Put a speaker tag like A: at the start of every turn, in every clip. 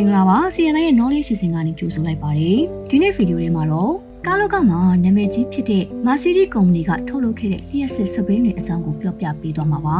A: င်္ဂလာပါ CNN ရဲ့ knowledge စီစဉ်ကနေကြိုဆိုလိုက်ပါတယ်ဒီနေ့ဗီဒီယိုလေးမှာတော့ကားလောကမှာနာမည်ကြီးဖြစ်တဲ့ Mercedes ကုမ္ပဏီကထုတ်လုပ်ခဲ့တဲ့လျှက်စစ်စပိန်တွေအကြောင်းကိုပြောပြပေးသွားမှာပါ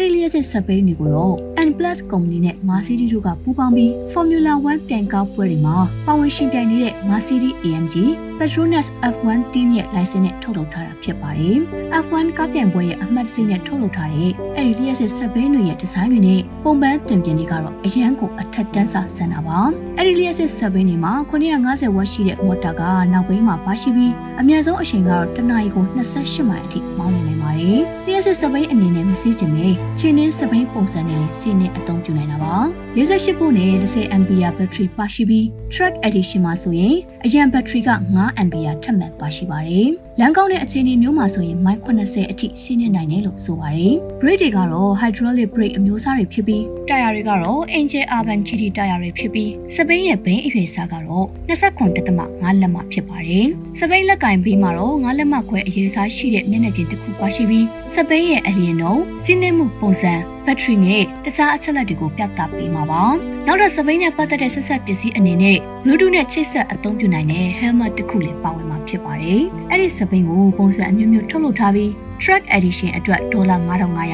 A: အဲ့ဒီလျှက်စစ်စပိန်တွေကိုတော့ N+ ကုမ္ပဏီနဲ့ Mercedes တို့ကပူးပေါင်းပြီး Formula 1ပြိုင်ကားပွဲတွေမှာပါဝင်ရှင်ပြိုင်နေတဲ့ Mercedes AMG Petronas F1 team ရဲ့ license နဲ့ထုတ်လုပ်ထားတာဖြစ်ပါတယ်။ F1 ကားပြိုင်ပွဲရဲ့အမှတ်တံဆိပ်နဲ့ထုတ်လုပ်ထားတဲ့အဲ့ဒီလျှက်စစ်စပိန်တွေရဲ့ဒီဇိုင်းတွေနဲ့ပုံပန်းတင်ပြင်တွေကတော့အရန်ကိုအထက်တန်းစာဆန်တာပါ။အဲ့ဒီလျှက်စစ်စပိန်တွေမှာ950ဝက်ရှိတဲ့မော်တာကနောက်ဘိန်းမှာပါရှိပြီးအများဆုံးအချိန်ကတော့တစ်နာရီကို28မိုင်အထိမောင်းနေနိုင် ပါတယ်။လျှက်စစ်စပိန်အနေနဲ့မစီးကျင်ပဲခြေနှင်းစပိန်ပုံစံနဲ့လည်းစီးနှင်းအသုံးပြုနိုင်တာပါ။48ဖို့နဲ့ 10 ampere battery ပါရှိပြီး track edition မှာဆိုရင်အရန် battery က9 ampere ထပ်မံပါရှိပါတယ်။လမ်းကောင်းတဲ့အခြေအနေမျိုးမှာဆိုရင်မိုင်80အထိစီးနှင်းနိုင်တယ်လို့ဆိုပါတယ်။ brake တွေကတော့ hydraulic brake အမျိုးအစားတွေဖြစ်ပြီးတာယာတွေကတော့ Angel Urban GT တာယာတွေဖြစ်ပြီးစပိန်ရဲ့ဘိန်းအရွယ်စားကတော့29.5လက်မဖြစ်ပါတယ်။စပိန်လက်ကင်ဘေးမှာတော့9လက်မခွဲအရေးစားရှိတဲ့မျက်နှာပြင်တစ်ခုပါရှိပြီးစပိန်ရဲ့အလျင်တော့စီးနှင်းမှုပုံစံဘက်ထရီနဲ့တခြားအချက်လက်တွေကိုပြသပေးမှာပါ။နောက်တော့စပိန်နဲ့ပတ်သက်တဲ့ဆက်ဆက်ပစ္စည်းအနေနဲ့ Bluetooth နဲ့ချိတ်ဆက်အသုံးပြုနိုင်တဲ့ helmet တစ်ခုလည်းပါဝင်မှာဖြစ်ပါတယ်။အဲ့ဒီစပိန်ကိုပုံစံအမျိုးမျိုးထုတ်လုပ်ထားပြီး Track Edition အတွက်ဒေါ်လာ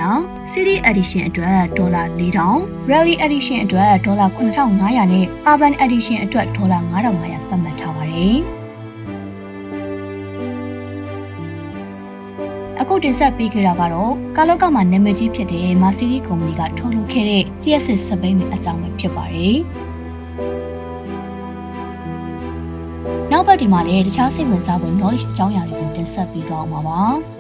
A: 9500 City Edition အတွက်ဒေါ်လာ4000 Rally Edition အတွက်ဒေါ်လာ9500နဲ့ Urban Edition အတွက်ဒေါ်လာ9500သတ်မှတ်ထားပါတယ်။ အခုတင်ဆက်ပေးခဲ့တာကတော့ကာလောကမှာနာမည်ကြီးဖြစ်တဲ့ Mercedes ကုမ္ပဏီကထုတ်လုပ်ခဲ့တဲ့ lexus စပိန်တွေအကြောင်းပဲဖြစ်ပါတယ်။နောက်ပတ်ဒီမှာလည်းတခြားစိတ်ဝင်စားဖွယ် knowledge အကြောင်းအရာတွေကိုတင်ဆက်ပေးသွားအောင်ပါပါ။